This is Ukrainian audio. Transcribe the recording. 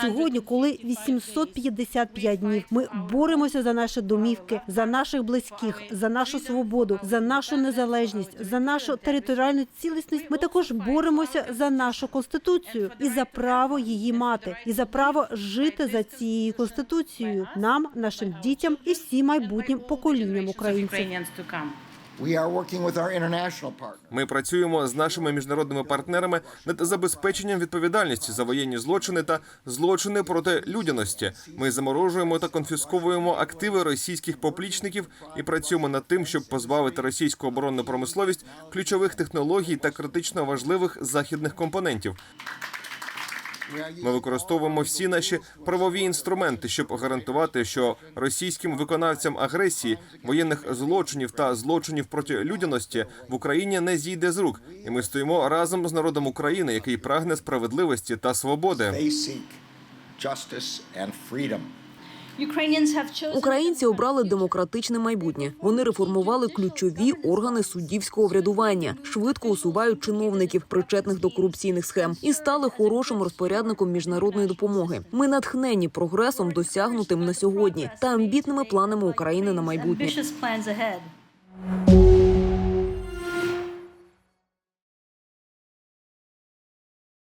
Сьогодні, коли 855 днів, ми боремося за наші домівки, за наших близьких, за нашу свободу, за нашу незалежність, за нашу територіальну цілісність. Ми також боремося за нашу конституцію і за право її мати, і за право жити за цією конституцією нам, нашим дітям і всім майбутнім поколінням українців. Ми працюємо з нашими міжнародними партнерами над забезпеченням відповідальності за воєнні злочини та злочини проти людяності. Ми заморожуємо та конфісковуємо активи російських поплічників і працюємо над тим, щоб позбавити російську оборонну промисловість ключових технологій та критично важливих західних компонентів. Ми використовуємо всі наші правові інструменти, щоб гарантувати, що російським виконавцям агресії, воєнних злочинів та злочинів проти людяності в Україні не зійде з рук, і ми стоїмо разом з народом України, який прагне справедливості та свободи. Українці обрали демократичне майбутнє. Вони реформували ключові органи суддівського врядування, швидко усувають чиновників, причетних до корупційних схем, і стали хорошим розпорядником міжнародної допомоги. Ми натхнені прогресом, досягнутим на сьогодні, та амбітними планами України на майбутнє.